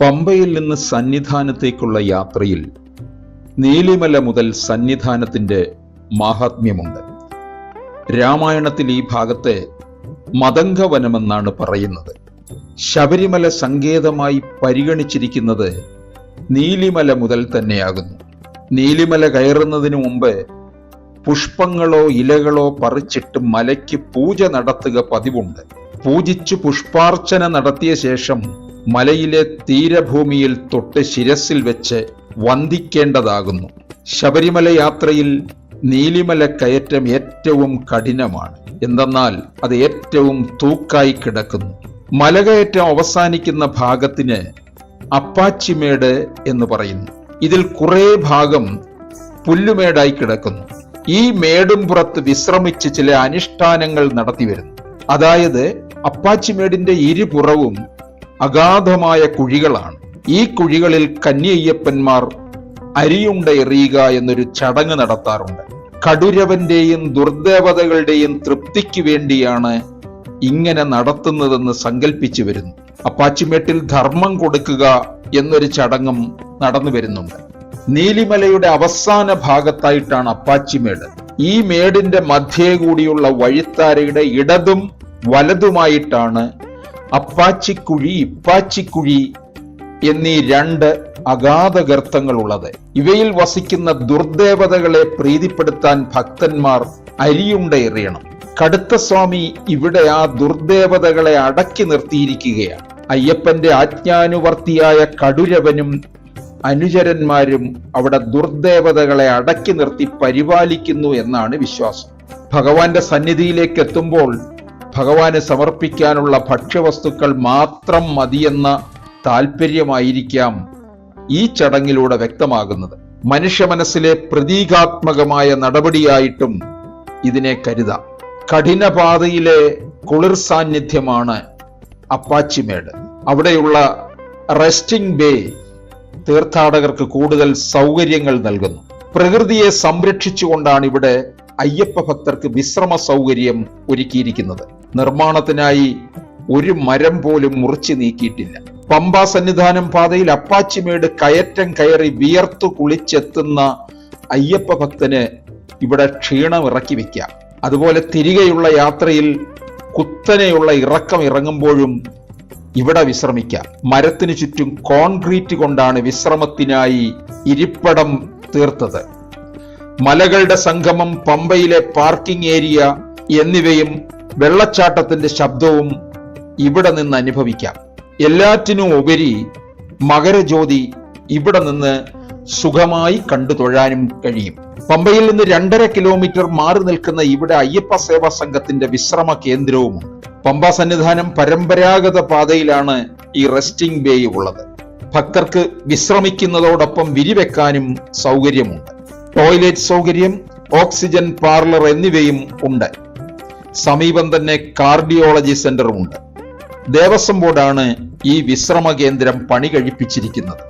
പമ്പയിൽ നിന്ന് സന്നിധാനത്തേക്കുള്ള യാത്രയിൽ നീലിമല മുതൽ സന്നിധാനത്തിന്റെ മാഹാത്മ്യമുണ്ട്. രാമായണത്തിൽ ഈ ഭാഗത്തെ മതംഗവനമെന്നാണ് പറയുന്നത്. ശബരിമല സങ്കേതമായി പരിഗണിച്ചിരിക്കുന്നത് നീലിമല മുതൽ തന്നെയാകുന്നു. നീലിമല കയറുന്നതിന് മുമ്പ് പുഷ്പങ്ങളോ ഇലകളോ പറിച്ചിട്ട് മലയ്ക്ക് പൂജ നടത്തുക പതിവുണ്ട്. പൂജിച്ചു പുഷ്പാർച്ചന നടത്തിയ ശേഷം മലയിലെ തീരഭൂമിയിൽ തൊട്ട് ശിരസിൽ വെച്ച് വന്ദിക്കേണ്ടതാകുന്നു. ശബരിമല യാത്രയിൽ നീലിമല കയറ്റം ഏറ്റവും കഠിനമാണ്. എന്തെന്നാൽ അത് ഏറ്റവും തൂക്കായി കിടക്കുന്നു. മലകയറ്റം അവസാനിക്കുന്ന ഭാഗത്തിന് അപ്പാച്ചിമേട് എന്ന് പറയുന്നു. ഇതിൽ കുറേ ഭാഗം പുല്ലുമേടായി കിടക്കുന്നു. ഈ മേടും പുറത്ത് വിശ്രമിച്ച് ചില അനുഷ്ഠാനങ്ങൾ നടത്തി വരുന്നു. അതായത് അപ്പാച്ചിമേടിന്റെ ഇരുപുറവും അഗാധമായ കുഴികളാണ്. ഈ കുഴികളിൽ കന്യയ്യപ്പന്മാർ അരിയുണ്ട എറിയുക എന്നൊരു ചടങ്ങ് നടത്താറുണ്ട്. കടുരവന്റെയും ദുർദേവതകളുടെയും തൃപ്തിക്ക് വേണ്ടിയാണ് ഇങ്ങനെ നടത്തുന്നതെന്ന് സങ്കല്പിച്ചു വരുന്നു. അപ്പാച്ചിമേട്ടിൽ ധർമ്മം കൊടുക്കുക എന്നൊരു ചടങ്ങും നടന്നു വരുന്നുണ്ട്. നീലിമലയുടെ അവസാന ഭാഗത്തായിട്ടാണ് അപ്പാച്ചിമേട്. ഈ മേടിന്റെ മധ്യേ കൂടിയുള്ള വഴിത്താരയുടെ ഇടതും വലതുമായിട്ടാണ് അപ്പാച്ചിക്കുഴി ഇപ്പാച്ചിക്കുഴി എന്നീ രണ്ട് അഗാധ ഗർത്തങ്ങളുള്ളത് ഇവയിൽ വസിക്കുന്ന ദുർദേവതകളെ പ്രീതിപ്പെടുത്താൻ ഭക്തന്മാർ അരിയുണ്ട എറിയണം കടുത്ത സ്വാമി ഇവിടെ ആ ദുർദേവതകളെ അടക്കി നിർത്തിയിരിക്കുകയാണ്. അയ്യപ്പന്റെ ആജ്ഞാനുവർത്തിയായ കടുരവനും അനുചരന്മാരും അവിടെ ദുർദേവതകളെ അടക്കി നിർത്തി പരിപാലിക്കുന്നു എന്നാണ് വിശ്വാസം. ഭഗവാന്റെ സന്നിധിയിലേക്ക് എത്തുമ്പോൾ ഭഗവാന് സമർപ്പിക്കാനുള്ള ഭക്ഷ്യവസ്തുക്കൾ മാത്രം മതിയെന്ന താല്പര്യമായിരിക്കാം ഈ ചടങ്ങിലൂടെ വ്യക്തമാകുന്നത്. മനുഷ്യ മനസ്സിലെ പ്രതീകാത്മകമായ നടപടിയായിട്ടും ഇതിനെ കരുതാം. കഠിനപാതയിലെ കുളിർ സാന്നിധ്യമാണ് അപ്പാച്ചിമേട് അവിടെയുള്ള റെസ്റ്റിംഗ് ബേ തീർത്ഥാടകർക്ക് കൂടുതൽ സൗകര്യങ്ങൾ നൽകുന്നു. പ്രകൃതിയെ സംരക്ഷിച്ചുകൊണ്ടാണ് ഇവിടെ അയ്യപ്പ ഭക്തർക്ക് വിശ്രമ സൗകര്യം ഒരുക്കിയിരിക്കുന്നത്. നിർമ്മാണത്തിനായി ഒരു മരം പോലും മുറിച്ചു നീക്കിയിട്ടില്ല. പമ്പ സന്നിധാനം പാതയിൽ അപ്പാച്ചിമേട് കയറ്റം കയറി വിയർത്തു കുളിച്ചെത്തുന്ന അയ്യപ്പ ഭക്തന് ഇവിടെ ക്ഷീണം ഇറക്കി വെക്കാം അതുപോലെ തിരികെയുള്ള യാത്രയിൽ കുത്തനെയുള്ള ഇറക്കം ഇറങ്ങുമ്പോഴും ഇവിടെ വിശ്രമിക്കാം മരത്തിനു ചുറ്റും കോൺക്രീറ്റ് കൊണ്ടാണ് വിശ്രമത്തിനായി ഇരിപ്പടം തീർത്തത്. മലകളുടെ സംഗമം പമ്പയിലെ പാർക്കിംഗ് ഏരിയ എന്നിവയും വെള്ളച്ചാട്ടത്തിന്റെ ശബ്ദവും ഇവിടെ നിന്ന് അനുഭവിക്കാം. എല്ലാറ്റിനും ഉപരി മകരജ്യോതി ഇവിടെ നിന്ന് സുഖമായി കണ്ടു തൊഴാനും കഴിയും. പമ്പയിൽ നിന്ന് രണ്ടര കിലോമീറ്റർ മാറി നിൽക്കുന്ന ഇവിടെ അയ്യപ്പ സേവാ സംഘത്തിന്റെ വിശ്രമ കേന്ദ്രവുമുണ്ട്. പമ്പ സന്നിധാനം പരമ്പരാഗത പാതയിലാണ് ഈ റെസ്റ്റിംഗ് ബേ ഉള്ളത്. ഭക്തർക്ക് വിശ്രമിക്കുന്നതോടൊപ്പം വിരിവെക്കാനും സൗകര്യമുണ്ട്. ടോയ്ലറ്റ് സൗകര്യം ഓക്സിജൻ പാർലർ എന്നിവയും ഉണ്ട്. സമീപം തന്നെ കാർഡിയോളജി സെന്ററുമുണ്ട്. ദേവസ്വം ബോർഡാണ് ഈ വിശ്രമ കേന്ദ്രം പണി കഴിപ്പിച്ചിരിക്കുന്നത്.